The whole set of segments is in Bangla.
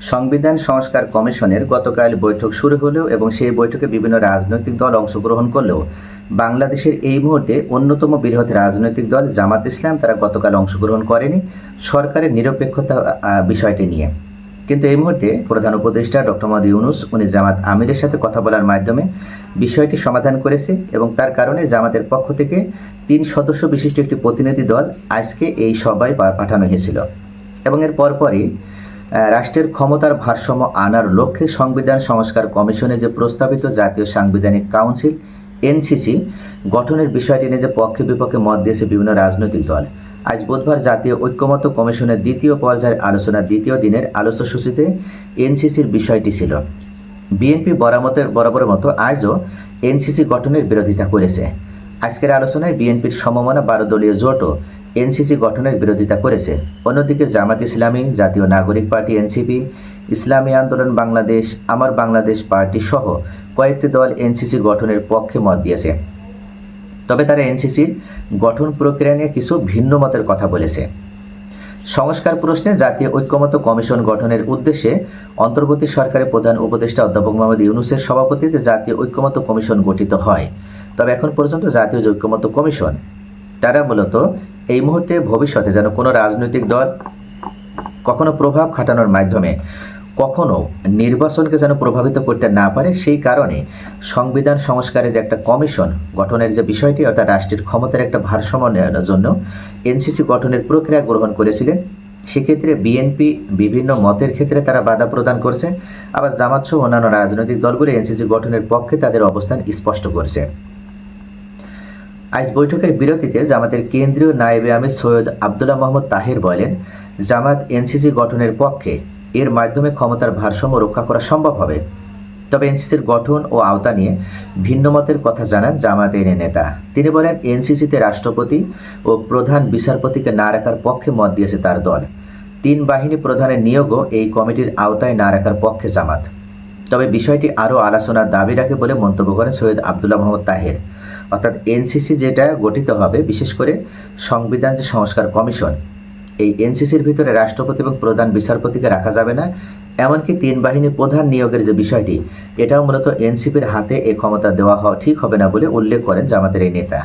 সংবিধান সংস্কার কমিশনের গতকাল বৈঠক শুরু হলেও এবং সেই বৈঠকে বিভিন্ন রাজনৈতিক দল অংশগ্রহণ করলেও বাংলাদেশের এই মুহূর্তে অন্যতম বৃহৎ রাজনৈতিক দল জামাত ইসলাম তারা গতকাল অংশগ্রহণ করেনি। সরকারের নিরপেক্ষতা বিষয়টি নিয়ে। কিন্তু এই মুহূর্তে প্রধান উপদেষ্টা ডক্টর মোহাম্মদ ইউনুস, উনি জামাত আমিরের সাথে কথা বলার মাধ্যমে বিষয়টি সমাধান করেছে এবং তার কারণে জামাতের পক্ষ থেকে তিন সদস্য বিশিষ্ট একটি প্রতিনিধি দল আজকে এই সভায় পাঠানো হয়েছিল। এবং এর পরপরই রাষ্ট্রের ক্ষমতার ভারসাম্য আনার লক্ষ্যে সংবিধান সংস্কার কমিশনে যে প্রস্তাবিত জাতীয় সাংবিধানিক কাউন্সিল, এনসিসি, গঠনের বিষয়টি নিয়ে যে পক্ষে বিপক্ষে মত দিয়েছে বিভিন্ন রাজনৈতিক দল। আজ বুধবার জাতীয় ঐক্যমত্য কমিশনের দ্বিতীয় পর্যায়ের আলোচনার দ্বিতীয় দিনের আলোচ্যসূচিতে এনসিসির বিষয়টি ছিল। বিএনপি বরামতের বরাবরের মতো আজও এনসিসি গঠনের বিরোধিতা করেছে। আজকের আলোচনায় বিএনপির সমমনা বারো দলীয় জোটও এনসিসি গঠনের বিরোধিতা করেছে। অন্যদিকে জামাত ইসলামী, জাতীয় নাগরিক পার্টি এনসিপি, ইসলামী আন্দোলন বাংলাদেশ, আমার বাংলাদেশ পার্টি সহ কয়েকটি দল এনসিসি গঠনের পক্ষে মত দিয়েছে। তবে তারা এনসিসির গঠন প্রক্রিয়া নিয়ে কিছু ভিন্ন মতের কথা বলেছে। সংস্কার প্রশ্নে জাতীয় ঐক্যমত্য কমিশন গঠনের উদ্দেশ্যে অন্তর্বর্তী সরকারের প্রধান উপদেষ্টা অধ্যাপক মোহাম্মদ ইউনুসের সভাপতিত্বে জাতীয় ঐক্যমত্য কমিশন গঠিত হয়। তবে এখন পর্যন্ত জাতীয় ঐক্যমত্য কমিশন, তারা মূলত এই মুহূর্তে ভবিষ্যতে যেন কোনো রাজনৈতিক দল কখনো প্রভাব খাটানোর মাধ্যমে কখনো নির্বাচনকে যেন প্রভাবিত করতে না পারে, সেই কারণে সংবিধান সংস্কারের যে একটা কমিশন গঠনের যে বিষয়টি, অর্থাৎ রাষ্ট্রের ক্ষমতার একটা ভারসাম্য নেওয়ার জন্য এনসিসি গঠনের প্রক্রিয়া গ্রহণ করেছিলেন। সেক্ষেত্রে বিএনপি বিভিন্ন মতের ক্ষেত্রে তারা বাধা প্রদান করছে। আবার জামাত সহ অন্যান্য রাজনৈতিক দলগুলি এনসিসি গঠনের পক্ষে তাদের অবস্থান স্পষ্ট করছে। আজ বৈঠকের বিরতিতে জামাতের কেন্দ্রীয় নায়েবে আমির সৈয়দ আবদুল্লাহ মোহাম্মদ তাহের বলেন, জামাত এনসিসি গঠনের পক্ষে এর মাধ্যমে ক্ষমতার ভারসাম্য রক্ষা করা সম্ভব হবে। তবে এনসিসির গঠন ও আওতা নিয়ে ভিন্ন মতের কথা জানান জামাত এনে নেতা। তিনি বলেন, এনসিসিতে রাষ্ট্রপতি ও প্রধান বিচারপতিকে না রাখার পক্ষে মত দিয়েছে তার দল। তিন বাহিনী প্রধানের নিয়োগও এই কমিটির আওতায় না রাখার পক্ষে জামাত। তবে বিষয়টি আরও আলোচনার দাবি রাখে বলে মন্তব্য করেন সৈয়দ আবদুল্লাহ মোহাম্মদ তাহের। অর্থাৎ এনসিসি যেটা গঠিত হবে, বিশেষ করে সংবিধান যে সংস্কার কমিশন, এই এনসিসির ভিতরে রাষ্ট্রপতি এবং প্রধান বিচারপতিকে রাখা যাবে না। এমনকি তিন বাহিনীর প্রধান নিয়োগের যে বিষয়টি, এটাও মূলত এনসিপির হাতে এ ক্ষমতা দেওয়া হওয়া ঠিক হবে না বলে উল্লেখ করেন জামাতের এই নেতা।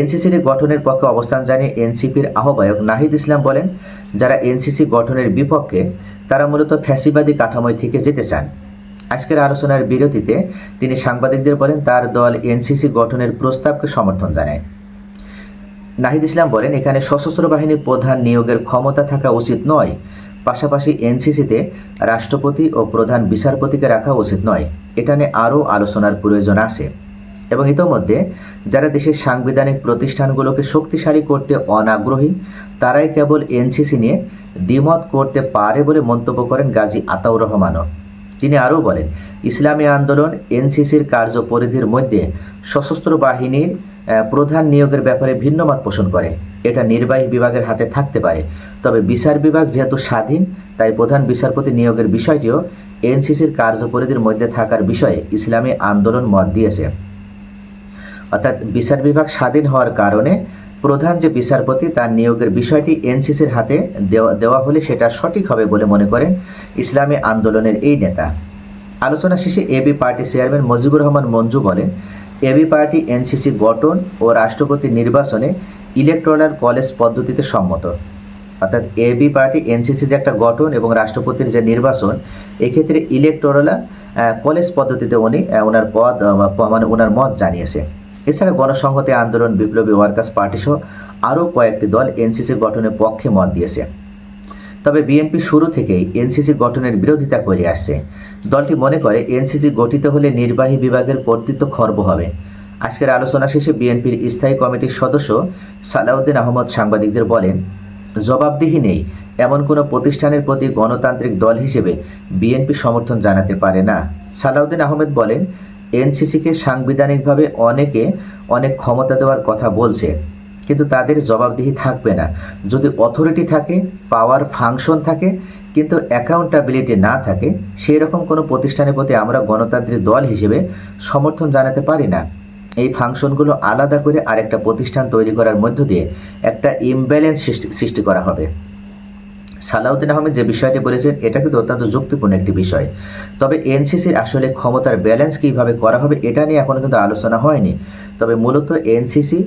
এনসিসির গঠনের পক্ষে অবস্থান জানিয়ে এনসিপির আহ্বায়ক নাহিদ ইসলাম বলেন, যারা এনসিসি গঠনের বিপক্ষে, তারা মূলত ফ্যাসিবাদী কাঠামোয় থেকে যেতে চান। আজকের আলোচনার বিরতিতে তিনি সাংবাদিকদের বলেন, তার দল এনসিসি গঠনের প্রস্তাবকে সমর্থন জানায়। নাহিদ ইসলাম বলেন, এখানে সশস্ত্র বাহিনীর প্রধান নিয়োগের ক্ষমতা থাকা উচিত নয়, পাশাপাশি এনসিসিতে রাষ্ট্রপতি ও প্রধান বিচারপতিকে রাখা উচিত নয়। এটা নিয়ে আরও আলোচনার প্রয়োজন আছে। এবং ইতোমধ্যে, যারা দেশের সাংবিধানিক প্রতিষ্ঠানগুলোকে শক্তিশালী করতে অনাগ্রহী, তারাই কেবল এনসিসি নিয়ে দ্বিমত করতে পারে বলে মন্তব্য করেন গাজী আতাউর রহমানও। তিনি আরও বলেন, ইসলামী আন্দোলন এনসিসির কার্যপরিধির মধ্যে সশস্ত্র বাহিনীর প্রধান নিয়োগের ব্যাপারে ভিন্নমত পোষণ করে। এটা নির্বাহী বিভাগের হাতে থাকতে পারে। তবে বিচার বিভাগ যেহেতু স্বাধীন, তাই প্রধান বিচারপতি নিয়োগের বিষয়টিও এনসিসির কার্যপরিধির মধ্যে থাকার বিষয়ে ইসলামী আন্দোলন মত দিয়েছে। অর্থাৎ বিচার বিভাগ স্বাধীন হওয়ার কারণে প্রধান যে বিচারপতি, তার নিয়োগের বিষয়টি এনসিসির হাতে দেওয়া দেওয়া হলে সেটা সঠিক হবে বলে মনে করেন ইসলামী আন্দোলনের এই নেতা। আলোচনা শেষে AB party chairman Mojibur Rahman Manju বলেন এবি পার্টি এনসিসি গঠন ও রাষ্ট্রপতি নির্বাচনে ইলেকট্রাল কলেজ পদ্ধতিতে সম্মত। অর্থাৎ এবি পার্টি এনসিসি যে একটা গঠন এবং রাষ্ট্রপতির যে নির্বাচন, এক্ষেত্রে ইলেকটোরাল কলেজ পদ্ধতিতে উনি ওনার পদ মানে ওনার মত জানিয়েছে। এছাড়া গণসংহতি আন্দোলন বিপ্লবী ওয়ার্কার্স পার্টি সহ আরও কয়েকটি দল এনসিসি গঠনের পক্ষে মত দিয়েছে। তবে বিএনপি শুরু থেকেই এনসিসি গঠনের বিরোধিতা করে আসছে। দলটি মনে করে এনসিসি গঠিত হলে নির্বাহী বিভাগের কর্তৃত্ব খর্ব হবে। আজকের আলোচনা শেষে বিএনপির স্থায়ী কমিটির সদস্য সালাউদ্দিন আহমদ সাংবাদিকদের বলেন, জবাবদিহি নেই। এমন কোনো প্রতিষ্ঠানের প্রতি গণতান্ত্রিক দল হিসেবে বিএনপি সমর্থন জানাতে পারে না। সালাউদ্দিন আহমেদ বলেন এনসিসিকে সাংবিধানিকভাবে অনেকে অনেক ক্ষমতা দেওয়ার কথা বলছে, কিন্তু তাদের জবাবদিহি থাকবে না। যদি অথরিটি থাকে, পাওয়ার ফাংশন থাকে, কিন্তু অ্যাকাউন্টেবিলিটি না থাকে সেই রকম কোনো প্রতিষ্ঠানের প্রতি আমরা গণতান্ত্রিক দল হিসেবে সমর্থন জানাতে পারি না। এই ফাংশনগুলো আলাদা করে আরেকটা প্রতিষ্ঠান তৈরি করার মধ্য দিয়ে একটা ইমব্যালেন্স সৃষ্টি সৃষ্টি করা হবে। সালাউদ্দিন আহমেদ যে বিষয়টি বলেছেন, এটা কিন্তু অত্যন্ত যুক্তিপূর্ণ একটি বিষয়। তবে এনসিসির আসলে ক্ষমতার ব্যালেন্স কীভাবে করা হবে, এটা নিয়ে এখনও কিন্তু আলোচনা হয়নি। তবে মূলত এনসিসি,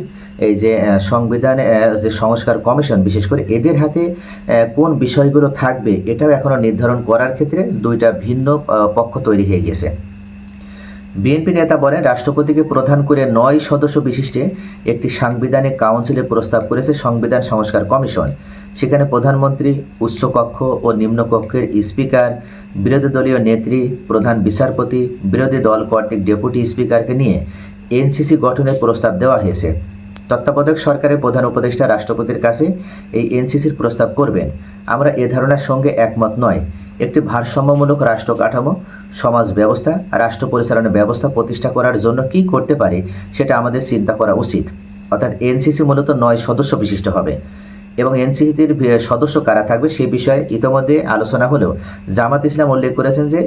এই যে সংবিধান যে সংস্কার কমিশন, বিশেষ করে এদের হাতে কোন বিষয়গুলো থাকবে, এটাও এখনও নির্ধারণ করার ক্ষেত্রে দুইটা ভিন্ন পক্ষ তৈরি হয়ে গেছে বিএনপি নেতা বলেন, রাষ্ট্রপতিকে প্রধান করে নয় সদস্য বিশিষ্টে একটি সাংবিধানিক কাউন্সিলের প্রস্তাব করেছে সংবিধান সংস্কার কমিশন। সেখানে প্রধানমন্ত্রী, উচ্চকক্ষ ও নিম্নকক্ষের স্পিকার, বিরোধী দলীয় নেত্রী, প্রধান বিচারপতি, বিরোধী দল কর্তৃক ডেপুটি স্পিকারকে নিয়ে এনসিসি গঠনের প্রস্তাব দেওয়া হয়েছে। তত্ত্বাবধায়ক সরকারের প্রধান উপদেষ্টা রাষ্ট্রপতির কাছে এই এনসিসির প্রস্তাব করবেন। আমরা এ ধারণার সঙ্গে একমত নয়। একটি ভারসাম্যমূলক রাষ্ট্র কাঠামো, সমাজ ব্যবস্থা, রাষ্ট্র পরিচালনা ব্যবস্থা প্রতিষ্ঠা করার জন্য কি করতে পারে সেটা আমাদের চিন্তা করা উচিত। অর্থাৎ এনসিসি মূলত নয় সদস্য বিশিষ্ট হবে। এবং এনসিসির সদস্য কারা থাকবে সে বিষয়ে ইতোমধ্যে আলোচনা হলেও জামাত ইসলাম উল্লেখ করেছেন যে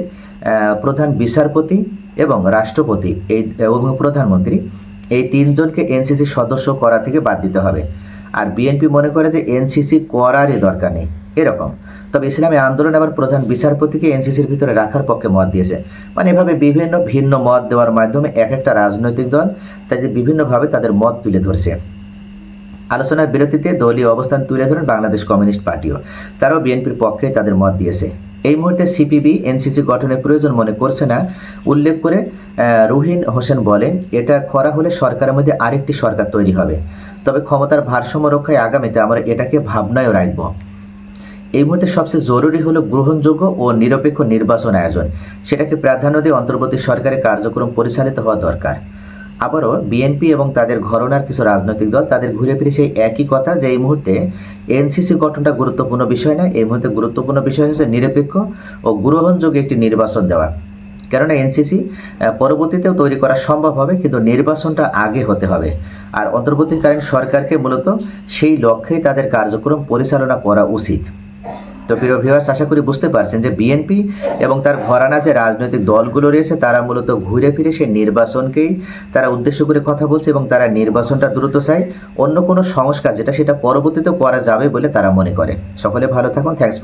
প্রধান বিচারপতি এবং রাষ্ট্রপতি এই, এবং প্রধানমন্ত্রী এই তিনজনকে এনসিসি সদস্য করা থেকে বাদ দিতে হবে। আর বিএনপি মনে করে যে এনসিসি করারই দরকার নেই। এরকম। তবে ইসলামী আন্দোলন আবার প্রধান বিচারপতিকে এনসিসির ভিতরে রাখার পক্ষে মত দিয়েছে। মানে এভাবে বিভিন্ন ভিন্ন মত দেওয়ার মাধ্যমে এক একটা রাজনৈতিক দল তাদের বিভিন্নভাবে তাদের মত তুলে ধরছে। আলোচনার বিরতিতে দলীয় অবস্থান তুলে ধরেন বাংলাদেশ কমিউনিস্ট পার্টিও। তারাও বিএনপির পক্ষে তাদের মত দিয়েছে। এই মুহূর্তে সিপিবি, এনসিসি গঠনের প্রয়োজন মনে করছে না, উল্লেখ করে রুহিন হোসেন বলেন, এটা করা হলে সরকারের মধ্যে আরেকটি সরকার তৈরি হবে। তবে ক্ষমতার ভারসাম্য রক্ষায় আগামীতে আমরা এটাকে ভাবনায়ও রাখব। এই মুহূর্তে সবচেয়ে জরুরি হলো গ্রহণযোগ্য ও নিরপেক্ষ নির্বাচন আয়োজন। সেটাকে প্রাধান্য দিয়ে অন্তর্বর্তী সরকারের কার্যক্রম পরিচালিত হওয়া দরকার। আবারও বিএনপি এবং তাদের ঘরনার কিছু রাজনৈতিক দল তাদের ঘুরে ফিরে সেই একই কথা যে এই মুহূর্তে এনসিসি গঠনটা গুরুত্বপূর্ণ বিষয় না এই মুহূর্তে গুরুত্বপূর্ণ বিষয় হচ্ছে নিরপেক্ষ ও গ্রহণযোগ্য একটি নির্বাচন দেওয়া। কেননা এনসিসি পরবর্তীতেও তৈরি করা সম্ভব হবে, কিন্তু নির্বাচনটা আগে হতে হবে। আর অন্তর্বর্তীকালীন সরকারকে মূলত সেই লক্ষ্যেই তাদের কার্যক্রম পরিচালনা করা উচিত। তো প্রিয় ভিউয়ার্স আশা করি বুঝতে পারছেন যে বিএনপি এবং তার ঘরানা যে রাজনৈতিক দলগুলো রয়েছে, তারা মূলত ঘুরে ফিরে সেই নির্বাচনকেই তারা উদ্দেশ্য করে কথা বলছে এবং তারা নির্বাচনটা দ্রুত চায়। অন্য কোনো সংস্কার যেটা সেটা পরবর্তীতে করা যাবে বলে তারা মনে করে। সকলে ভালো থাকুন থ্যাংকস